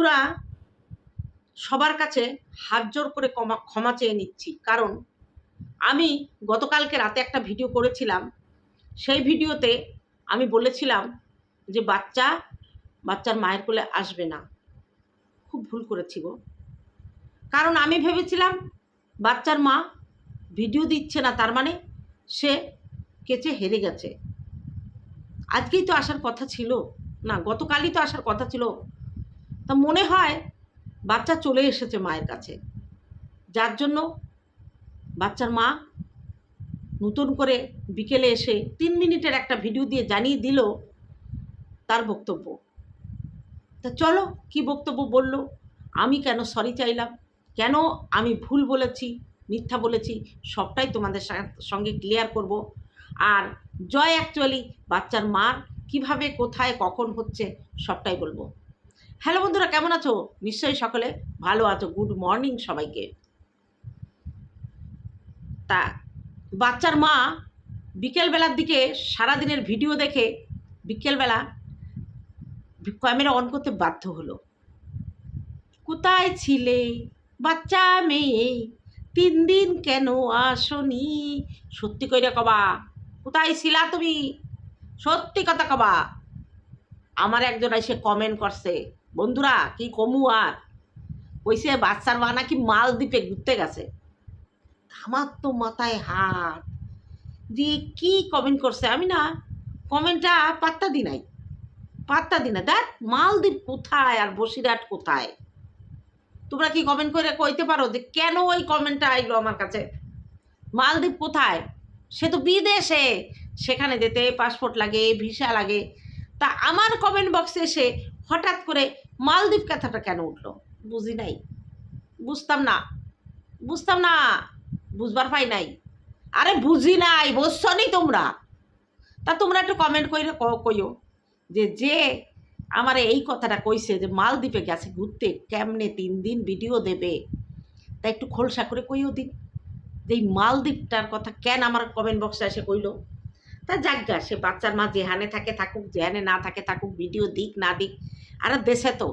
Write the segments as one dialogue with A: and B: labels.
A: বন্ধুরা, সবার কাছে হাত জোর করে ক্ষমা ক্ষমা চেয়ে নিচ্ছি। কারণ আমি গতকালকে রাতে একটা ভিডিও করেছিলাম। সেই ভিডিওতে আমি বলেছিলাম যে, বাচ্চা, বাচ্চার মায়ের কোলে আসবে না। খুব ভুল করেছি গো। কারণ আমি ভেবেছিলাম, বাচ্চার মা ভিডিও দিচ্ছে না, তার মানে সে কেচে হেরে গেছে। আজকেই তো আসার কথা ছিল। না, গতকালই তো আসার কথা ছিল। তা মনে হয় বাচ্চা চলে এসেছে মায়ের কাছে। যার জন্য বাচ্চার মা নতুন করে বিকেলে এসে তিন মিনিটের একটা ভিডিও দিয়ে জানিয়ে দিল তার বক্তব্য। তা চলো, কি বক্তব্য বলল? আমি কেন সরি চাইলাম? কেন আমি ভুল বলেছি, মিথ্যা বলেছি? সবটাই তোমাদের সঙ্গে ক্লিয়ার করব। আর জয় অ্যাকচুয়ালি বাচ্চার মার কীভাবে, কোথায়, কখন হচ্ছে সবটাই বলব। হ্যালো বন্ধুরা, কেমন আছো? নিশ্চয়ই সকলে ভালো আছো। গুড মর্নিং সবাইকে। তা, বাচ্চার মা বিকেলবেলার দিকে সারাদিনের ভিডিও দেখে বিকেলবেলা ক্যামেরা অন করতে বাধ্য হলো। কোথায় ছিলে বাচ্চা মেয়ে? তিন দিন কেন আসনি? সত্যি কইরা কবা, কোথায় ছিলা তুমি? সত্যি কথা কবা। আমার একজন এসে কমেন্ট করছে, বন্ধুরা, কি কমু আর? কইছে, বাচ্চার মা নাকি মালদ্বীপে ঘুরতে গেছে। আমার তো মাথায় হাত। দিয়ে কি কমেন্ট করছে, আমি না কমেন্টটা পাত্তা দি নাই। পাত্তা দি না। দেখ, মালদ্বীপ কোথায় আর বসিরহাট কোথায়? তোমরা কি কমেন্ট করে কইতে পারো যে কেন ওই কমেন্টটা আইলো আমার কাছে? মালদ্বীপ কোথায়? সে তো বিদেশে। সেখানে যেতে পাসপোর্ট লাগে ভিসা লাগে। তা আমার কমেন্ট বক্সে এসে হঠাৎ করে মালদ্বীপ কথাটা কেন উঠল? বুঝি নাই। বুঝতাম না। বুঝতাম না। বুঝবার পাই নাই। আরে বুঝি নাই বুঝছ নি তোমরা? তা তোমরা একটু কমেন্ট করে কইও যে যে আমার এই কথাটা কইছে যে মালদ্বীপে গেছে ঘুরতে, কেমনে তিন দিন ভিডিও দেবে? তা একটু খোলসা করে কইও দিন। যে এই মালদ্বীপটার কথা কেন আমার কমেন্ট বক্সে এসে কইলো? তা যাজ্ঞা সে বাচ্চার মা যেহানে থাকে থাকুক যেহানে না থাকে থাকুক ভিডিও দিক, না দিক, আর দেশে তো।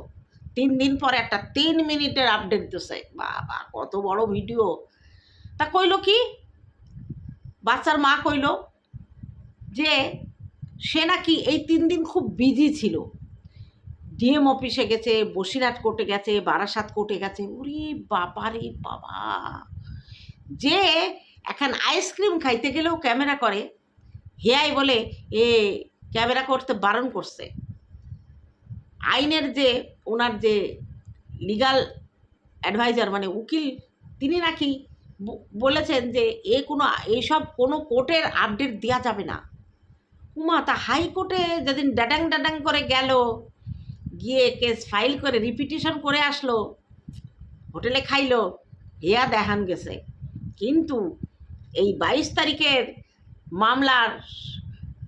A: তিন দিন পরে একটা তিন মিনিটের আপডেট দিছে। বাবা, কত বড় ভিডিও তা কইলো কি? বাচ্চার মা কইলো যে, সে নাকি এই তিন দিন খুব বিজি ছিল। ডিএম অফিসে গেছে, বসিরহাট কোর্টে গেছে, বারাসাত কোর্টে গেছে। উরি বাবা রে বাবা। যে এখন আইসক্রিম খাইতে গেলেও ক্যামেরা করে। হেয়াই বলে, এ, ক্যামেরা করতে বারণ করছে। আইনের যে, ওনার যে লিগাল অ্যাডভাইজার মানে উকিল, তিনি নাকি বলেছেন যে, এ কোনো এইসব কোনো কোর্টের আপডেট দেওয়া যাবে না। উমা, তা হাইকোর্টে যেদিন ডাডাং ডাডাং করে গেল, গিয়ে কেস ফাইল করে রিপিটিশন করে আসলো, হোটেলে খাইলো, হেয়া দেখান গেছে। কিন্তু এই বাইশ তারিখের মামলার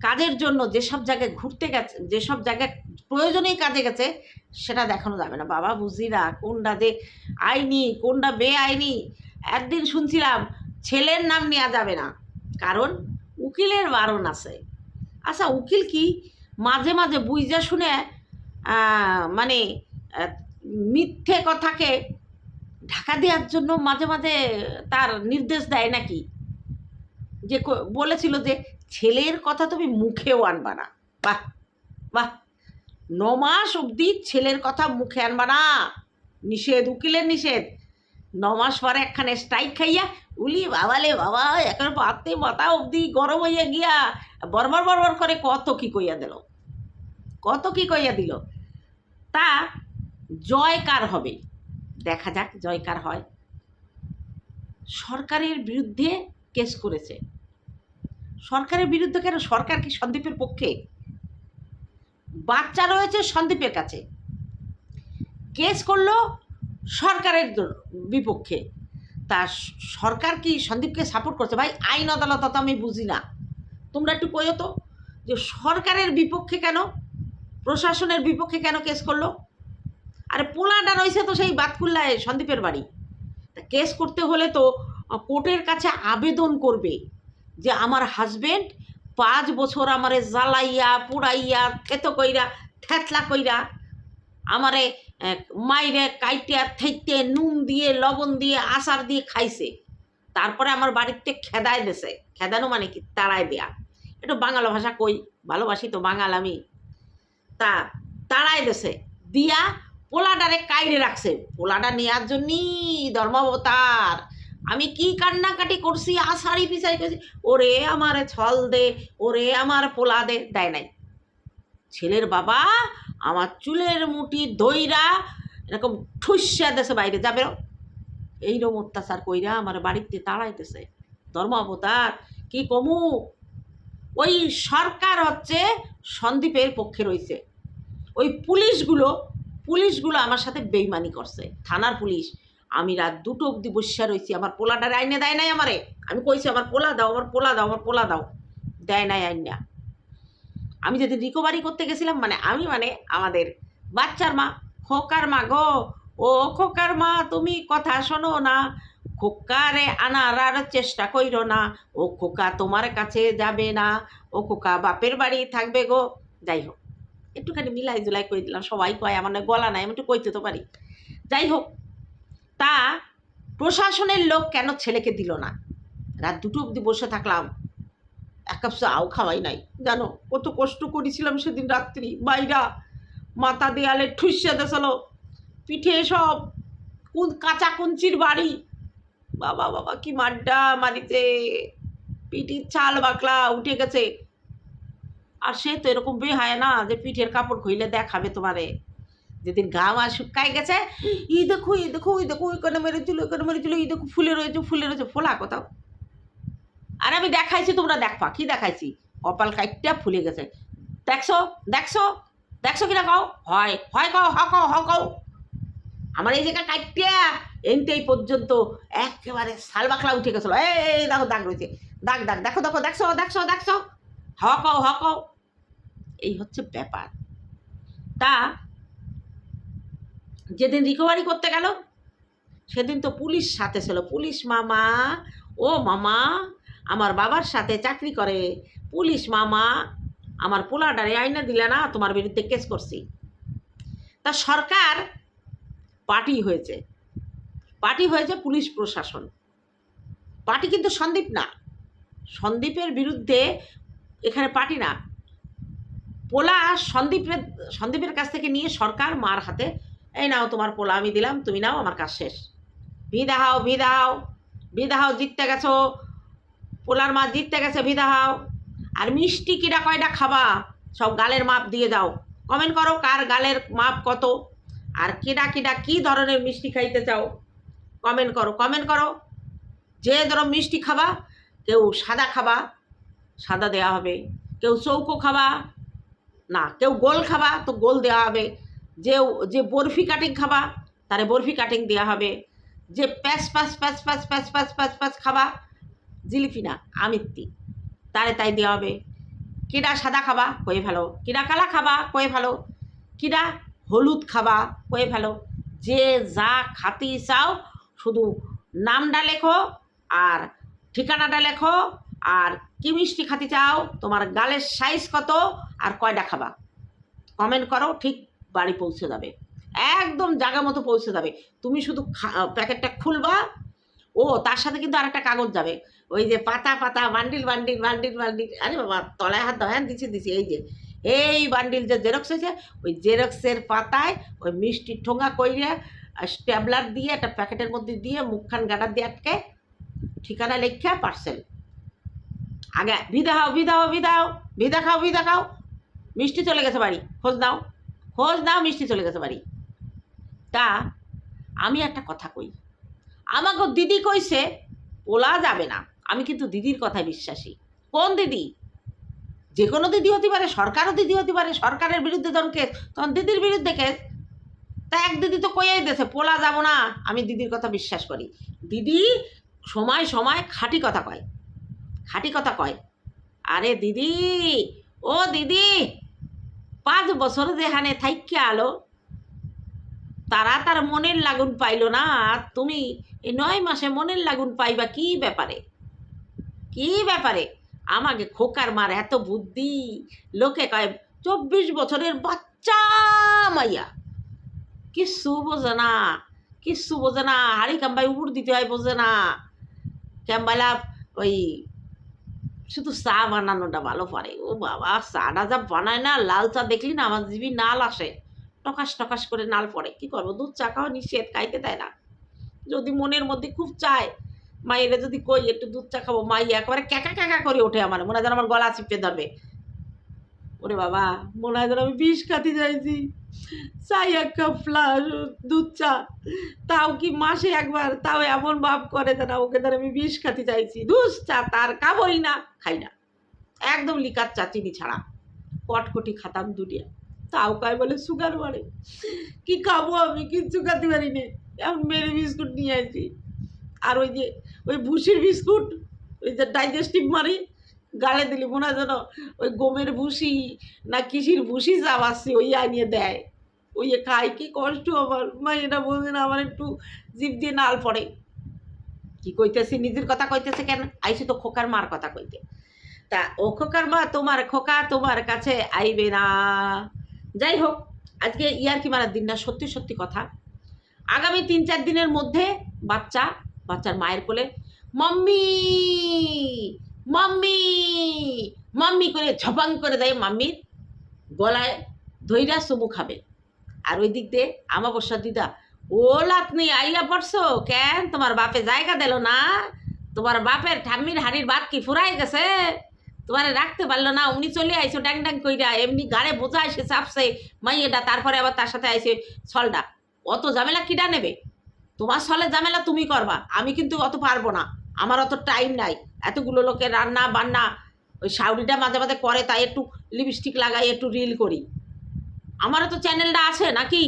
A: কাজের জন্য যেসব জায়গায় ঘুরতে গেছে, যেসব জায়গায় প্রয়োজনেই কাজে গেছে, সেটা দেখানো যাবে না। বাবা বুঝি না কোনটা যে আইনি, কোনটা বেআইনি, একদিন শুনছিলাম ছেলের নাম নেওয়া যাবে না। কারণ উকিলের বারণ আছে। আচ্ছা উকিল কি? মাঝে মাঝে বুঝা শুনে মানে মিথ্যে কথাকে ঢাকা দেওয়ার জন্য মাঝে মাঝে তার নির্দেশ দেয় নাকি? যে বলেছিল যে ছেলের কথা তুমি মুখেও আনবা না। বাহ বাহ। ন মাস অবধি ছেলের কথা মুখে আনবা না। নিষেধ, উকিলের নিষেধ। ন মাস পরে একখানে স্ট্রাইক খাইয়া, উলি বাবালে বাবা, এখন পাতে মাথা অবধি গরম হইয়া গিয়া, বরবর বরবর করে কত কি কইয়া দিল? কত কি কইয়া দিল? তা জয়কার হবে? দেখা যাক জয়কার হয়। সরকারের বিরুদ্ধে কেস করেছে। সরকারের বিরুদ্ধে কেন? সরকার কি সন্দীপের পক্ষে? বাচ্চা রয়েছে সন্দীপের কাছে। কেস করল সরকারের বিপক্ষে। তা সরকার কি সন্দীপকে সাপোর্ট করছে? ভাই, আইন আদালত তো আমি বুঝি না। তোমরা একটু কইও তো, যে সরকারের বিপক্ষে কেন? প্রশাসনের বিপক্ষে কেন কেস করল? আরে পোলাটা রয়েছে তো সেই বাতকুল্লায় সন্দীপের বাড়ি। তা কেস করতে হলে তো কোর্টের কাছে আবেদন করবে। যে আমার হাজবেন্ড পাঁচ বছর আমারে জ্বালাইয়া, পুড়াইয়া, থেতো কইরা, থেতলা কইরা আমারে মাইরে কাইটিয়া, থাইতে নুন দিয়ে, লবণ দিয়ে, আচার দিয়ে খাইছে। তারপরে আমার বাড়িতে খেদায় দেছে। খেদানো মানে কি? তাড়ায় দেয়া। একটু বাংলা ভাষা কই? ভালোবাসি তো বাঙাল আমি। তা তাড়ায় দেছে। দিয়া পোলাডারে কাইরে রাখছে। পোলাডা নেওয়ার জন্যই ধর্মাবতার। আমি কি কান্নাকাটি করছি আষাঢ়ি পিছাই করছি। ওরে আমার ছল দে, ওরে আমার পোলা দে, দেয় নাই। ছেলের বাবা আমার চুলের মুঠি দইরা এরকম ঠুসা দেশে বাইরে যাবে এইরকম অত্যাচার কইরা আমার বাড়িতে তাড়াইতেছে। ধর্ম অবতার কি কমু? ওই সরকার হচ্ছে সন্দীপের পক্ষে রয়েছে ওই পুলিশগুলো পুলিশগুলো আমার সাথে বেইমানি করছে। থানার পুলিশ আমি রাত দুটো অবধি বসিয়া রয়েছি আমার পোলাটার আইনে দেয় নাই আমারে। আমি কইছি, আমার পোলা দাও, আমার পোলা দাও, আমার পোলা দাও। দেয় নাই আইনা আমি যদি রিকভারি করতে গেছিলাম মানে আমি মানে আমাদের বাচ্চার মা, খোকার মা গো, ও খোকার মা, তুমি কথা শোনো না, খোকারে আনার আর চেষ্টা কইরো না, ও খোকা তোমার কাছে যাবে না, ও খোকা বাপের বাড়ি থাকবে গো। যাই হোক, একটুখানি মিলাই জুলাই করে দিলাম, সবাই কয়, আমার গলা নাই, আমি একটু কইতে তো পারি। যাই হোক তা প্রশাসনের লোক কেন ছেলেকে দিল না? রাত দুটো অবধি বসে থাকলাম। এক কাপ চাও খাওয়াই নাই। জানো, কত কষ্ট করেছিলাম সেদিন রাত্রি। বাইরা মাথা দেয়ালে ঠুসে দেশালো পিঠে সব কোন, কাঁচা কুঞ্চির বাড়ি। বাবা বাবা, কি মাড্ডা মারিতে পিঠির চাল বাকলা উঠে গেছে। আর সে তো এরকম বেহায় না যে পিঠের কাপড় খুইলে দেখাবে তোমারে। যেদিন গা মা শুকাই গেছে, ই দেখো ই দেখো ওই দেখো ওইখানে মেরেছিল ওইখানে মেরেছিল, ই দেখো ফুলে রয়েছে ফুলে রয়েছে, ফোলা কোথাও। আর আমি দেখাইছি, তোমরা দেখবা, কি দেখাইছি? কপাল কাইটটা ফুলে গেছে। দেখছ দেখছ দেখছ কিনা কও? হয় হয় কও হ কও হ কও। আমার এই জায়গা কাইটিয়া এনতেই পর্যন্ত একেবারে শাল বাকলা উঠে গেছিল। এই দেখো দাগ রয়েছে, দাগ দাগ, দেখো দেখো, দেখছ দেখছ দেখছ। হ কও হ কও। এই হচ্ছে ব্যাপার। তা যেদিন রিকভারি করতে গেল, সেদিন তো পুলিশ সাথে ছিল। পুলিশ মামা, ও মামা, আমার বাবার সাথে চাকরি করে। পুলিশ মামা, আমার পোলাডারে আইনা দিলে না, তোমার বিরুদ্ধে কেস করছি। তা সরকার পার্টি হয়েছে। পার্টি হয়েছে পুলিশ প্রশাসন। পার্টি কিন্তু সন্দীপ না। সন্দীপের বিরুদ্ধে এখানে পার্টি না। পোলা সন্দীপের সন্দীপের কাছ থেকে নিয়ে সরকার মার হাতে এই নাও তোমার পোলা, আমি দিলাম, তুমি নাও, আমার কাজ শেষ। ভিদাহাও ভিদাহাও ভিদাহাও জিততে গেছো। পোলার মাছ জিততে গেছে ভিদাহাও আর মিষ্টি কিটা কয়টা খাবা? সব গালের মাপ দিয়ে দাও। কমেন্ট করো কার গালের মাপ কত? আর কিডা কিডা কি ধরনের মিষ্টি খাইতে চাও? কমেন্ট করো কমেন্ট করো। যে ধরো মিষ্টি খাবা, কেউ সাদা খাবা, সাদা দেওয়া হবে। কেউ চৌকো খাবা, না, কেউ গোল খাবা, তো গোল দেওয়া হবে। যে যে বরফি কাটিং খাবা, তারে বরফি কাটিং দেওয়া হবে। যে প্যাস প্যাস প্যাস প্যাস প্যাস প্যাস প্যাস প্যাস খাবা, জিলিপি না আমিত্তি তারে তাই দেওয়া হবে। কিডা সাদা খাবা, কয়ে ফেলো। কিডা কালা খাবা, কয়ে ফেলো। কিডা হলুদ খাবা, কয়ে ভালো যে যা খাতি চাও, শুধু নামটা লেখো আর ঠিকানাটা লেখো আর কি মিষ্টি খাতি চাও, তোমার গালের সাইজ কত আর কয়টা খাবা। কমেন্ট করো, ঠিক বাড়ি পৌঁছে যাবে। একদম জায়গা মতো পৌঁছে যাবে। তুমি শুধু প্যাকেটটা খুলবা, ও তার সাথে কিন্তু আরেকটা কাগজ যাবে। ওই যে পাতা পাতা, বান্ডিল বান্ডিল বান্ডিল বান্ডিল। আরে বাবা, তলায় হাত হ্যাঁ দিচ্ছি দিচ্ছি এই যে। এই বান্ডিল যে জেরক্স হয়েছে, ওই জেরক্সের পাতায় ওই মিষ্টির ঠোঙা কইরে স্ট্যাবলার দিয়ে একটা প্যাকেটের মধ্যে দিয়ে মুখখান গাডার দিয়ে আটকে, ঠিকানা লেখা পার্সেল আগে খাও ভিদা খাও ভিদা খাও ভিদা খাও ভিদা খাও। মিষ্টি চলে গেছে বাড়ি, খোঁজ দাও খোঁজ দাও মিষ্টি চলে গেছে বাড়ি। তা আমি একটা কথা কই। আমাকে দিদি কইছে ওলা যাবে না। আমি কিন্তু দিদির কথায় বিশ্বাসী। কোন দিদি? যে কোনো দিদি হতে পারে, সরকারও দিদি হতে পারে, সরকারের বিরুদ্ধে যখন কেস, তখন দিদির বিরুদ্ধে কেস। তা এক দিদি তো কইয়াই দিয়েছে, পোলা যাব না। আমি দিদির কথা বিশ্বাস করি। দিদি সময় সময় খাঁটি কথা কয়। খাঁটি কথা কয়। আরে দিদি, ও দিদি পাঁচ বছর যেখানে থাইকে আলো, তারা তার মনের লাগুন পাইল না। আর তুমি এই নয় মাসে মনের লাগুন পাইবা কি ব্যাপারে? কি ব্যাপারে? আমাকে খোকার মার এত বুদ্ধি। লোকে কয়, চব্বিশ বছরের বাচ্চা মাইয়া। কিচ্ছু বোঝে না, কিচ্ছু বোঝে না। হাড়ি কাম্বাই উপর দিতে হয়, বোঝে না। ক্যাম্বাইলা ওই শুধু চা বানানোটা ভালো পারে। ও বাবা, চাটা যা বানায় না, লাল চা দেখলি না? আমার জিবি নাল আসে। টকাস টকাস করে নাল পড়ে। কি করব? দুধ চা খাওয়া নিষেধ, খাইতে দেয় না। যদি মনের মধ্যে খুব চায়, মায়েরা যদি কই, একটু দুধ চা খাব, মাই একবারে ক্যাঁকা ক্যাঁকা করে ওঠে আমার। মনে হয় যেন আমার গলা চিপে ধরবে। ওরে বাবা, মনে হয় আমি বিষ খাতে যাইছি। চাই এক কাপ ফ্লাস, দুধ, চা। তাও কি মাসে একবার, তাও এমন ভাব করে যেন ওকে ধর আমি বিষ খাতে চাইছি দুধ, চা তার খাবোই না, খাই না। একদম লিকার চা, চিনি ছাড়া। কটকটি খাতাম দুটিয়া তাও কাই বলে, সুগার বাড়ে। কি খাব আমি? কিচ্ছু খাতে পারি না। এখন মেরে বিস্কুট নিয়ে আসি আর ওই যে, ওই ভুসির বিস্কুট, ওই যে ডাইজেস্টিভ মারি গালে দিলি, মনে হয় যেন ওই গমের ভুসি না কিসির ভুসি আসছে ওই আনিয়ে দেয়। ওই খাই কি কষ্ট আমার। মা, এটা বলছে না, আমার একটু জিভ দিয়ে নাল পড়ে। কি কইতেছি? নিজের কথা কইতেছে কেন? আইসি তো খোকার মার কথা কইতে। তা, ও খোকার মা, তোমার খোকা তোমার কাছে আইবে না। যাই হোক, আজকে ইয়ার কি মারার দিন না, সত্যি সত্যি কথা। আগামী তিন চার দিনের মধ্যে বাচ্চা, বাচ্চার মায়ের কোলে, মাম্মি! মাম্মি মাম্মি করে ঝপাং করে দেয় মাম্মির গলায় ধৈরা চুমু খাবে। আর ওই দিক দিয়ে আমাবস্যা দিদা, ও লাতনি আইয়া পড়ছো কেন? তোমার বাপে জায়গা দিল না। তোমার বাপের ঠাম্মির হাড়ির বাদ কি ফুরাই গেছে? তোমার রাখতে পারল না। উনি চলে আইসো ড্যাং ড্যাং কইরা। এমনি গাড়ে বোঝা এসে চাপছে মাইয়েটা। তারপরে আবার তার সাথে আইসে ছলটা। অত ঝামেলা কিডা নেবে? তোমার ছলে ঝামেলা তুমি করবা। আমি কিন্তু অত পারব না। আমার অত টাইম নাই। এতগুলো লোকের রান্না বান্না, ওই শাউরিটা মাঝে মাঝে করে, তাই একটু লিপস্টিক লাগাই, একটু রিল করি। আমারও তো চ্যানেলটা আছে নাকি?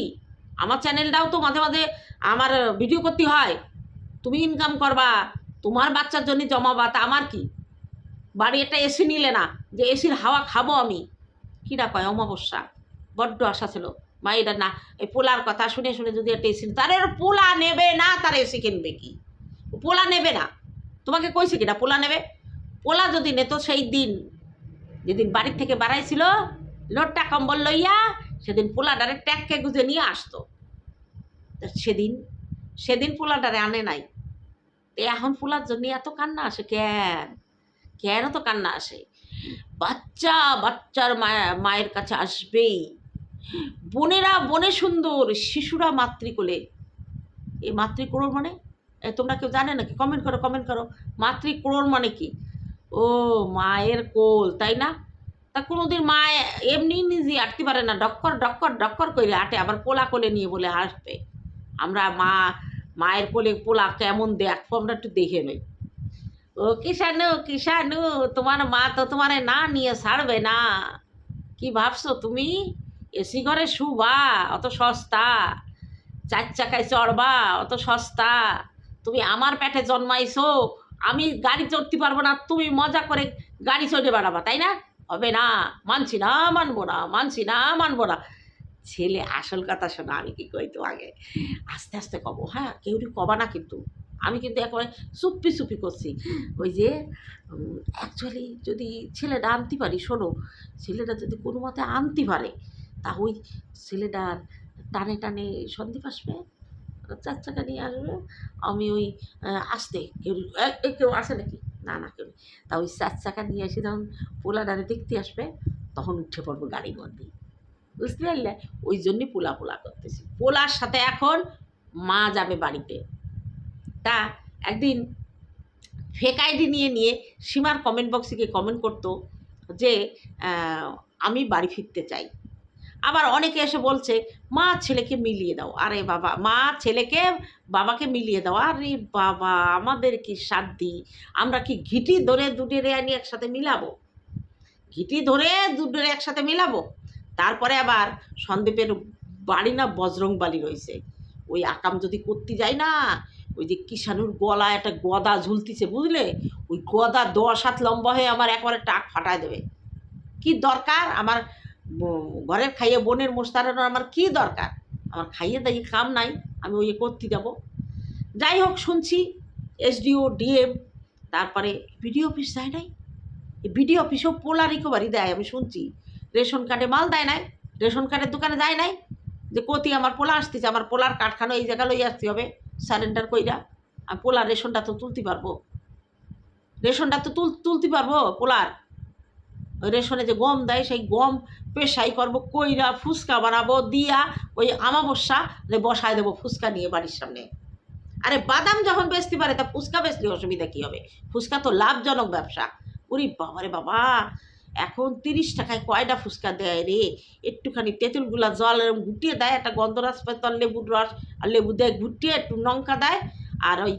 A: আমার চ্যানেলটাও তো মাঝে মাঝে আমার ভিডিও করতে হয়। তুমি ইনকাম করবা, তোমার বাচ্চার জন্য জমাবা, তা আমার কি? বাড়ি একটা এসি নিলে না, যে এসির হাওয়া খাব আমি। কীটা কয় অমাবস্যা, বড্ড আশা ছিল। মা, এটা না, এই পোলার কথা শুনে শুনে যদি একটা এসি তার পোলা নেবে না, তার এসি কিনবে কি? পোলা নেবে না। তোমাকে কইছে কিনা? পোলা নেবে? পোলা যদি নেতো সেই দিন, যেদিন বাড়ির থেকে বাড়াইছিল, লোটটা কম্বল লইয়া সেদিন পোলাডারে ট্যাককে গুজে নিয়ে আসতো। তা সেদিন সেদিন পোলাডারে আনে নাই। তো এখন পোলার জন্য এত কান্না আসে কেন? কেন তো কান্না আসে? বাচ্চা, বাচ্চার মায়া, মায়ের কাছে আসবেই। বোনেরা বনে সুন্দর, শিশুরা মাতৃকোলে এই মাতৃকোড়র মানে তোমরা কেউ জানে নাকি? কমেন্ট করো কমেন্ট করো। মাতৃ মাতৃকোড়র মানে কি? ও, মায়ের কোল, তাই না? তা কোনোদিন মা এমনি নিজে আটতে পারে না, ডক্কর ডক্কর ডক্কর করে আটে, আবার পোলা কোলে নিয়ে বলে আসবে আমরা মা, মায়ের কোলে পোলা কেমন দেখব আমরা একটু দেখে নই। ও, কিষানু কিষানু, তোমার মা তো তোমার না নিয়ে ছাড়বে না। কি ভাবছ তুমি? এসি ঘরে শুবা, অত সস্তা। চার চাকায় চড়বা, অত সস্তা। তুমি আমার পেটে জন্মাইছো, আমি গাড়ি চড়তে পারব না, তুমি মজা করে গাড়ি চড়ে বেড়াবা, তাই না? হবে না, মানছি না, মানবো না, মানছি না, মানবো না। ছেলে, আসল কথা শোনা, আমি কি কই তো আগে আস্তে আস্তে কব হ্যাঁ? কেউ কবা না কিন্তু। আমি কিন্তু একেবারে চুপি চুপি করছি। ওই যে অ্যাকচুয়ালি যদি ছেলেটা আনতে পারি, শোনো, ছেলেটা যদি কোনো মতে আনতে পারে, তা ওই ছেলেটার টানে টানে সন্দীপ আসবে? চার চাকা নিয়ে আসবে। আমি ওই আসতে কেউ কেউ আসে নাকি? না না, কেউ তা ওই চার চাকা নিয়ে এসে যখন পোলাডারে দেখতে আসবে, তখন উঠে পড়ব গাড়ি মধ্যে বুঝতে পারলে? ওই জন্যই পোলা পোলা করতেছি। পোলার সাথে এখন মা যাবে বাড়িতে। তা একদিন ফেক আইডি নিয়ে নিয়ে সীমার কমেন্ট বক্সে গিয়ে কমেন্ট করতো যে আমি বাড়ি ফিরতে চাই। আবার অনেকে এসে বলছে, মা ছেলেকে মিলিয়ে দাও। আরে বাবা, মা ছেলেকে, বাবাকে মিলিয়ে দাও। আরে বাবা, আমাদের কি সাধ্যি আমরা কি ঘিটি ধরে দুটেরে আনি একসাথে মিলাবো? ঘিটি ধরে দুটেরে একসাথে মিলাবো? তারপরে আবার সন্দীপের বাড়ি না বজরং বালি রয়েছে। ওই আকাম যদি করতে যায় না, ওই যে কিষানুর গলায় একটা গদা ঝুলতিছে, বুঝলে? ওই গদা দশ হাত লম্বা হয়ে আমার একবারে টাক ফাটায় দেবে। কি দরকার? আমার ঘরের খাইয়ে বোনের মোস্তারানোর আমার কি দরকার? আমার খাইয়ে দাইয়ে কাম নাই, আমি ওই করতে যাব। যাই হোক, শুনছি এসডিও, ডিএম, তারপরে বিডিও অফিস যায় নাই? বিডিও অফিসেও পোলা রিকভারি দেয়, আমি শুনছি। রেশন কার্ডে মাল দেয় নাই? রেশন কার্ডের দোকানে যায় নাই? যে কতি আমার পোলা আসতেছে, আমার পোলার কাঠখানো এই জায়গা লই আসতে হবে সারেন্ডার কইরা। আর পোলার রেশনটা তো তুলতে পারব। রেশনটা তো তুল, তুলতে পারব পোলার। ওই রেশনে যে গম দেয়, সেই গম পেশাই করব, কইরা ফুচকা বানাবো, দিয়া ওই আমাবস্যা বসায় দেবো ফুচকা নিয়ে বাড়ির সামনে। আরে বাদাম যখন বেচতে পারে, তা ফুচকা বেচলে অসুবিধা কী হবে? ফুচকা তো লাভজনক ব্যবসা। উরি বাবারে বাবা, এখন তিরিশ টাকায় কয়টা ফুচকা দেয় রে? একটুখানি তেঁতুলগুলা জল এরম ঘুটিয়ে দেয়, একটা গন্ধরাজ পেতল লেবুর রস, আর লেবু দেয় ঘুটিয়ে একটু লঙ্কা দেয়, আর ওই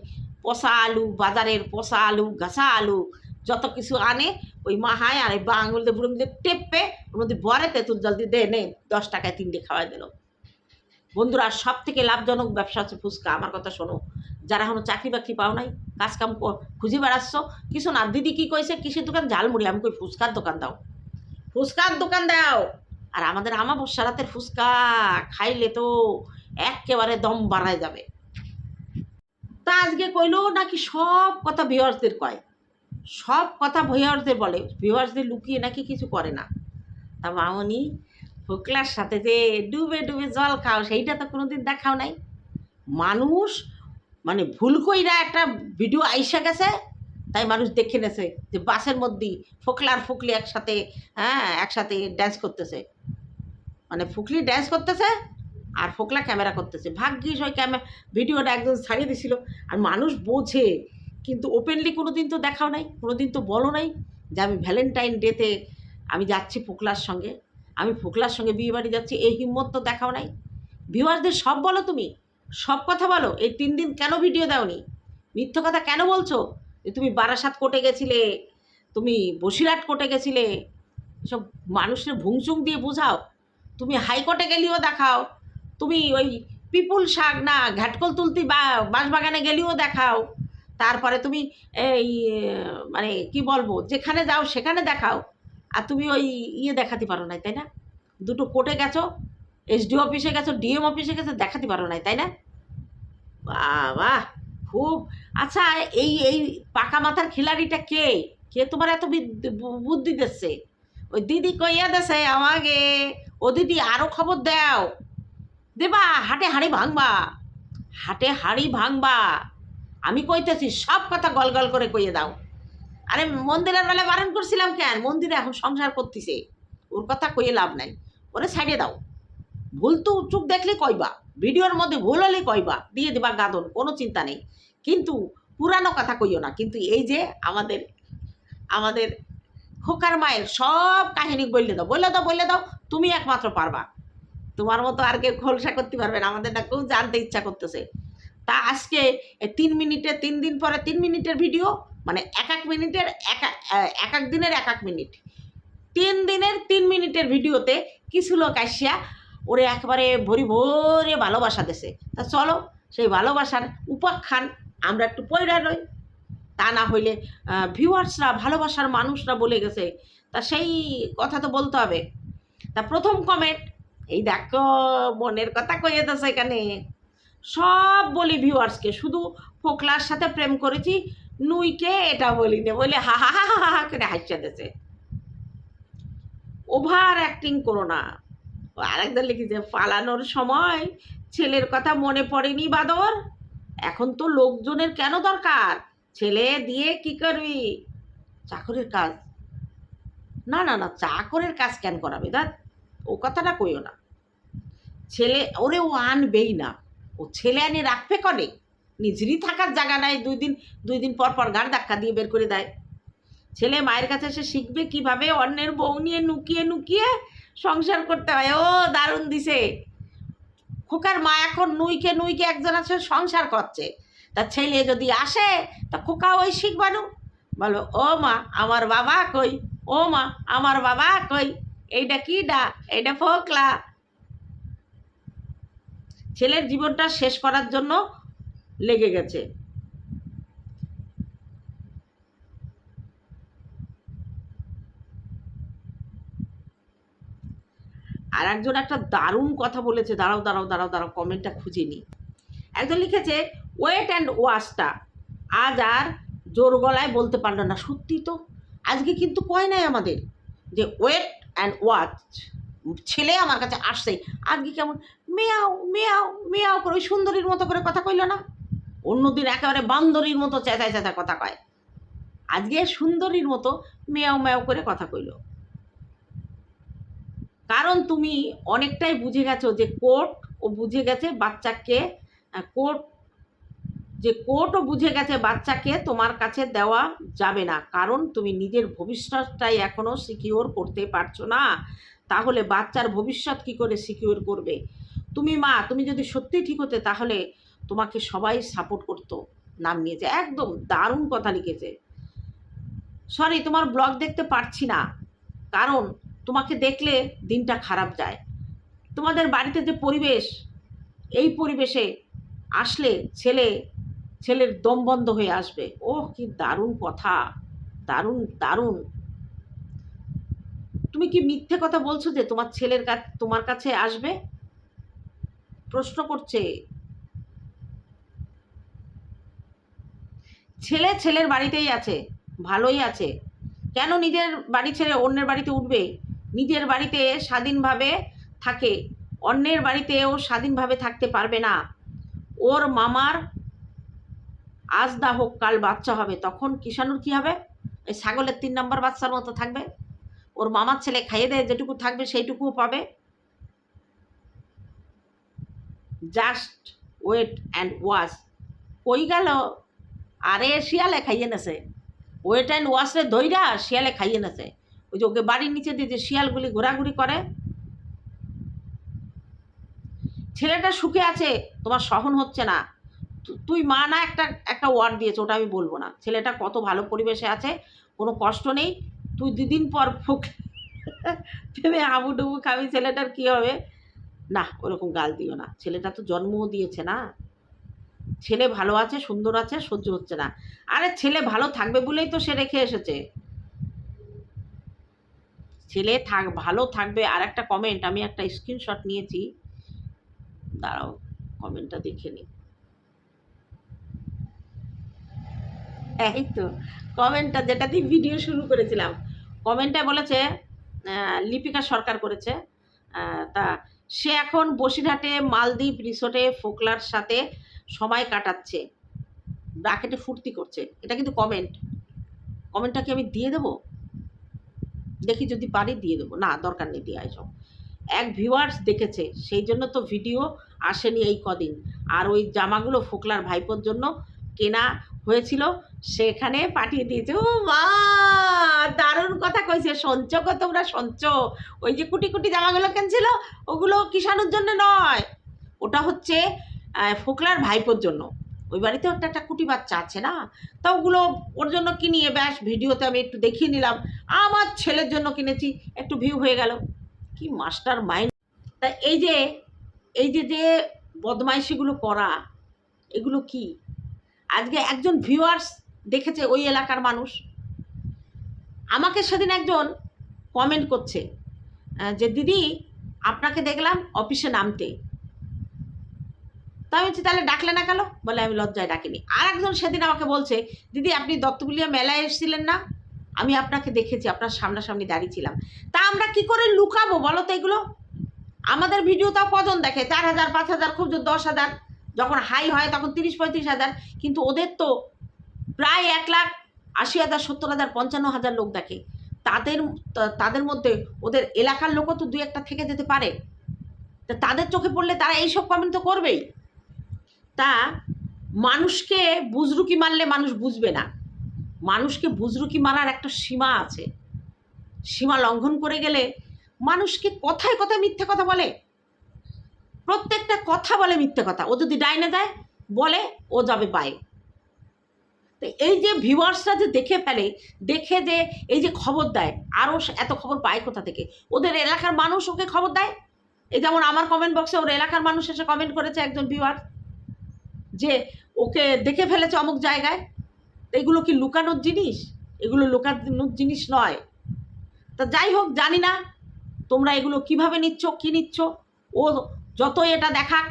A: পচা আলু, বাজারের পচা আলু ঘাসা আলু যত কিছু আনে, ওই মাহায় আর বা আঙুল দিয়ে বুড়ো দিয়ে টেপে ওর মধ্যে বরে তেঁতুল জল দিয়ে দে নে, দশ টাকায় তিনটে খাওয়াই দিল। বন্ধুরা সব থেকে লাভজনক ব্যবসা হচ্ছে ফুচকা, আমার কথা শোনো। যারা এখনও চাকরি বাকরি পাও নাই, কাজ কাম ক- খুঁজে বেড়াচ্ছ, কিছু না, দিদি কি কইছে, কিসের দোকান? ঝালমুড়ি, আমি কই ফুচকার দোকান দাও। ফুচকার দোকান দাও। আর আমাদের আমাবস্যা রাতের ফুচকা, খাইলে তো একেবারে দম বাড়ায় যাবে। তা আজকে কইলো নাকি সব কথা ভিওয়ার্সদের কয়। সব কথা ভিওয়ার্সদের বলে। ভিওয়ার্সদের লুকিয়ে নাকি কিছু করে না। তা মামনি, ফোকলার সাথে যে ডুবে ডুবে জল খাও, সেইটা তো কোনোদিন দেখাও নাই। মানুষ মানে ভুল কইরা একটা ভিডিও আইসা গেছে, তাই মানুষ দেখে নেছে যে বাসের মধ্যেই ফোকলার ফুকলি একসাথে হ্যাঁ একসাথে ড্যান্স করতেছে। মানে ফুকলি ড্যান্স করতেছে আর ফোকলা ক্যামেরা করতেছে। ভাগ্যিস ওই ক্যামেরা ভিডিওটা একজন ছাড়িয়ে দিছিল। আর মানুষ বোঝে কিন্তু ওপেনলি কোনো দিন তো দেখাও নাই কোনো দিন তো বলো নাই যে আমি ভ্যালেন্টাইন ডেতে আমি যাচ্ছি ফোকলার সঙ্গে, আমি ফোকলার সঙ্গে বিয়ে বাড়ি যাচ্ছি, এই হিম্মত তো দেখাও নাই। ভিউয়ারদের সব বলো তুমি, সব কথা বলো, এই তিন দিন কেন ভিডিও দাওনি? মিথ্য কথা কেন বলছো? যে তুমি বারাসাত কোর্টে গেছিলে, তুমি বসিরহাট কোর্টে গেছিলে সব মানুষের ভুংচুং দিয়ে বোঝাও। তুমি হাইকোর্টে গেলেও দেখাও, তুমি ওই পিপুল শাক না, ঘাটকল তুলতি বা বাঁশবাগানে গেলেও দেখাও। তারপরে তুমি এই মানে কি বলব, যেখানে যাও সেখানে দেখাও। আর তুমি ওই ইয়ে দেখাতে পারো নাই, তাই না? দুটো কোর্টে গেছো এসডি অফিসে গেছো ডিএম অফিসে গেছো, দেখাতে পারো নাই, তাই না? বাহ খুব। আচ্ছা এই এই পাকা মাথার খিলাড়িটা কে? কে তোমার এত বুদ্ধি দিচ্ছে ওই দিদি কইয়া দেছে আমাকে? ও দিদি আরও খবর দাও। দেবা, হাটে হাড়ি ভাঙবা। হাটে হাড়ি ভাঙবা। আমি কইতেছি, সব কথা গল গল করে কইয়ে দাও। আরে মন্দিরের বেলা বারণ করছিলাম কেন? মন্দিরে এখন সংসার করতেছে। ওর কথা কইয়ে লাভ নাই। ওরে ছাড়িয়ে দাও। ভুল তো চুপ দেখলে কইবা, ভিডিওর মধ্যে ভুল হলে কইবা, দিয়ে দিবা গাদন, কোনো চিন্তা নেই। কিন্তু পুরানো কথা কইও না। কিন্তু এই যে আমাদের আমাদের খোকার মায়ের সব কাহিনী বললে দাও। বললে দাও বললে দাও, তুমি একমাত্র পারবা। তোমার মতো আর কেউ খোলসা করতে পারবে না। আমাদের না কেউ জানতে ইচ্ছা করতেছে। তা আজকে তিন মিনিটে, তিন দিন পরে তিন মিনিটের ভিডিও মানে এক এক মিনিটের, এক এক- এক দিনের এক এক মিনিট। তিন দিনের তিন মিনিটের ভিডিওতে কিছু লোক আসিয়া ওরে একেবারে ভরি ভরে ভালোবাসা দেছে। তা চলো, সেই ভালোবাসার উপাখ্যান আমরা একটু পয়রা রই তা না হইলে ভিউয়ার্সরা ভালোবাসার মানুষরা বলে গেছে। তা সেই কথা তো বলতে হবে। তা প্রথম কমেন্ট এই দেখো, মনের কথা কইয়ে দিছে এখানে। সব বলি ভিউয়ার্সকে, শুধু ফোকলার সাথে প্রেম করেছি, নুইকে এটা বলি না বলে হা হা হা হা হা করে হাসছে দেছে ওভার অ্যাক্টিং করো না। ও আরেকজন লিখেছে, পালানোর সময় ছেলের কথা মনে পড়েনি বাদর। এখন তো লোকজনের কেন দরকার? ছেলে দিয়ে কি করবি? চাকরের কাজ। না না না, চাকরের কাজ কেন করাবে? দাদ ও কথাটা কইও না। ছেলে, ওরে ও আনবেই না। ও ছেলে আনি রাখবে কনে? নিজেরই থাকার জায়গা নাই, দুই দিন দুই দিন পর পর গাড় ধাক্কা দিয়ে বের করে দেয়। ছেলে মায়ের কাছে সে শিখবে কীভাবে অন্যের বউ নিয়ে নুকিয়ে নুকিয়ে সংসার করতে হয়। ও, দারুণ দিছে। খোকার মা এখন নুইকে নুইকে একজন আছে, সংসার করছে। তা ছেলে যদি আসে, তা খোকা ওই শিখবানু বলো, ও মা, আমার বাবা কই? ও মা, আমার বাবা কই? এইটা কি ডা এইটা ফোকলা? ছেলের জীবনটা শেষ করার জন্য লেগে গেছে। আর একজন একটা দারুণ কথা বলেছে, দাঁড়াও দাঁড়াও দাঁড়াও দাঁড়াও কমেন্টটা খুঁজে নি। একজন লিখেছে ওয়েট অ্যান্ড ওয়াশটা আজ আর জোর গলায় বলতে পারল না। সত্যি তো, আজকে কিন্তু কয় নাই আমাদের যে ওয়েট অ্যান্ড ওয়াচ ছেলে আমার কাছে আসছে। আজকে কেমন মেয়াও মেয়াও মেয়াও করে ওই সুন্দরীর মতো করে কথা কইল না? অন্যদিন একেবারে বান্দরীর মতো চেঁচায় চেঁচা কথা কয়। আজকে সুন্দরীর মতো মেয়াও মেয়াও করে কথা কইল। কারণ তুমি অনেকটাই বুঝে গেছো যে কোর্ট ও বুঝে গেছে বাচ্চাকে কোর্ট যে কোর্টও বুঝে গেছে বাচ্চাকে তোমার কাছে দেওয়া যাবে না। কারণ তুমি নিজের ভবিষ্যৎটাই এখনও সিকিওর করতে পারছ না। তাহলে বাচ্চার ভবিষ্যৎ কি করে সিকিওর করবে? তুমি মা, তুমি যদি সত্যি ঠিক হতে তাহলে তোমাকে সবাই সাপোর্ট করতো, নাম নিয়েছে, একদম দারুণ কথা লিখেছে। সরি তোমার ব্লগ দেখতে পারছি না, কারণ তোমাকে দেখলে দিনটা খারাপ যায়। তোমাদের বাড়িতে যে পরিবেশ, এই পরিবেশে আসলে ছেলে, ছেলের দম বন্ধ হয়ে আসবে। ওহ, কি দারুণ কথা, দারুণ দারুণ। তুমি কি মিথ্যে কথা বলছো যে তোমার ছেলের কাছে তোমার কাছে আসবে? প্রশ্ন করছে, ছেলে ছেলের বাড়িতেই আছে, ভালোই আছে। কেন নিজের বাড়ি ছেড়ে অন্যের বাড়িতে উঠবে? নিজের বাড়িতে স্বাধীনভাবে থাকে, অন্যের বাড়িতে ও স্বাধীনভাবে থাকতে পারবে না। ওর মামার আজ না হোক, কাল বাচ্চা হবে, তখন কিষাণুর কি হবে? এই ছাগলের তিন নম্বর বাচ্চার মতো থাকবে। ওর মামার ছেলে খাইয়ে দেয়, যেটুকু থাকবে সেইটুকুও পাবে। জাস্ট ওয়েট অ্যান্ড ওয়াশ কই গেল? আরে শিয়ালে খাইয়ে নেছে। ওয়েট অ্যান্ড ওয়াশে ধইরা শিয়ালে খাইয়ে নেছে। ওই যে ওকে বাড়ির নিচে দিয়ে যে শিয়ালগুলি ঘোরাঘুরি করে। ছেলেটা সুখে আছে, তোমার সহন হচ্ছে না। তুই মা না একটা একটা ওয়ার্ড দিয়েছে, ওটা আমি বলব না। ছেলেটা কত ভালো পরিবেশে আছে, কোনো কষ্ট নেই। তুই দুদিন পর ফুক তুমি হাবু ডুবু খাবি, ছেলেটার কি হবে? না, ওরকম গাল দিও না। ছেলেটা তো জন্মও দিয়েছে না। ছেলে ভালো আছে, সুন্দর আছে, সহ্য হচ্ছে না। আরে ছেলে ভালো থাকবে বলেই তো সে রেখে এসেছে। ছেলে থাক, ভালো থাকবে। আর একটা কমেন্ট আমি একটা স্ক্রিনশট নিয়েছি। দাঁড়াও কমেন্টটা দেখে নিই এই তো কমেন্টটা যেটা দিয়ে ভিডিও শুরু করেছিলাম। কমেন্টে বলেছে লিপিকা সরকার করেছে। তা সে এখন বসিরহাটে মালদ্বীপ রিসোর্টে ফোকলার সাথে সময় কাটাচ্ছে। ব্রাকেটে ফুর্তি করছে। এটা কিন্তু কমেন্ট কমেন্টটা কি আমি দিয়ে দেবো? দেখি যদি পারি দিয়ে দেবো। না, দরকার নেই, দিয়ে এসব এক ভিউয়ার্স দেখেছে, সেই জন্য তো ভিডিও আসেনি এই কদিন। আর ওই জামাগুলো ফোকলার ভাইপোর জন্য কেনা হয়েছিল, সেখানে পাঠিয়ে দিয়েছে। ও মা, দারুণ কথা কইছে। সঞ্চ গো, তোমরা সঞ্চ। ওই যে কুটি কুটি জামাগুলো কিনছিল, ওগুলো কিষাণুর জন্য নয়। ওটা হচ্ছে ফোকলার ভাইপোর জন্য। ওই বাড়িতেও একটা একটা কুটি বাচ্চা আছে না? তা ওগুলো ওর জন্য কিনিয়ে ব্যাস, ভিডিওতে আমি একটু দেখিয়ে নিলাম। আমার ছেলের জন্য কিনেছি, একটু ভিউ হয়ে গেল। কি মাস্টার মাইন্ড তা এই যে এই যে যে বদমাইশিগুলো করা, এগুলো কি? আজকে একজন ভিউয়ার্স দেখেছে ওই এলাকার মানুষ। আমাকে সেদিন একজন কমেন্ট করছে যে দিদি, আপনাকে দেখলাম অফিসে নামতে। তা আমি বলছি, তাহলে ডাকলে না কেন? বলে, আমি লজ্জায় ডাকিনি। আর একজন সেদিন আমাকে বলছে, দিদি, আপনি দত্তগুলিয়া মেলায় এসেছিলেন না? আমি আপনাকে দেখেছি, আপনার সামনাসামনি দাঁড়িয়েছিলাম তা আমরা কি করে লুকাবো বলো তো এগুলো? আমাদের ভিডিও তাও কজন দেখে? চার হাজার, পাঁচ হাজার, খুব দশ হাজার। যখন হাই হয় তখন তিরিশ পঁয়ত্রিশ হাজার, কিন্তু ওদের তো প্রায় এক লাখ আশি হাজার, সত্তর হাজার, পঞ্চান্ন হাজার লোক দেখে। তাদের তাদের মধ্যে ওদের এলাকার লোকও তো দুই একটা থেকে যেতে পারে। তা তাদের চোখে পড়লে তারা এইসব কমেন্ট তো করবেই। তা মানুষকে বুজরুকি মারলে মানুষ বুঝবে না। মানুষকে বুজরুকি মারার একটা সীমা আছে। সীমা লঙ্ঘন করে গেলে মানুষকে কথায় কথায় মিথ্যে কথা বলে। প্রত্যেকটা কথা বলে মিথ্যে কথা। ও যদি ডাইনে দেয় বলে, ও যাবে পায়ে। তো এই যে ভিউয়ার্সরা যে দেখে ফেলে, দেখে যে এই যে খবর দেয় আরও এত খবর পায় কোথা থেকে? ওদের এলাকার মানুষ ওকে খবর দেয়? এই যেমন আমার কমেন্ট বক্সে ওর এলাকার মানুষ এসে কমেন্ট করেছে একজন ভিউয়ার, যে ওকে দেখে ফেলেছে অমুক জায়গায়। এগুলো কি লুকানোর জিনিস? এগুলো লুকানোর জিনিস নয়। তা যাই হোক, জানি না তোমরা এগুলো কীভাবে নিচ্ছ, কি নিচ্ছ। ও যত এটা দেখাক,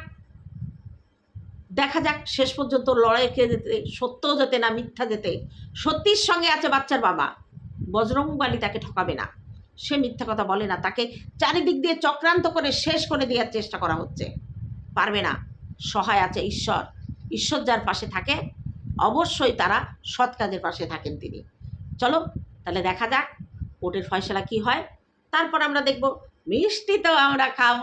A: দেখা যাক শেষ পর্যন্ত লড়াইকে যেতে, সত্য যেতে না মিথ্যা যেতে সত্যির সঙ্গে আছে বাচ্চার বাবা। বজরংবালি তাকে ঠকাবে না। সে মিথ্যা কথা বলে না, তাকে চারিদিক দিয়ে চক্রান্ত করে শেষ করে দেওয়ার চেষ্টা করা হচ্ছে। পারবে না, সহায় আছে ঈশ্বর। ঈশ্বর যার পাশে থাকে, অবশ্যই তারা সৎ কাজের পাশে থাকেন তিনি। চলো, তাহলে দেখা যাক কোর্টের ফয়সলা কি হয়। তারপর আমরা দেখব মিষ্টি তো আমরা খাব,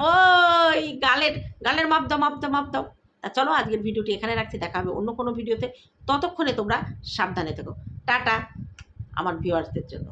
A: ওই গালের গালের মাপ দাও মাপ দাও মাপ দাও। তা চলো আজকের ভিডিওটি এখানে রাখছি, দেখা হবে অন্য কোনো ভিডিওতে। ততক্ষণে তোমরা সাবধানে থেকো। টাটা, আমার ভিউয়ার্সদের জন্য।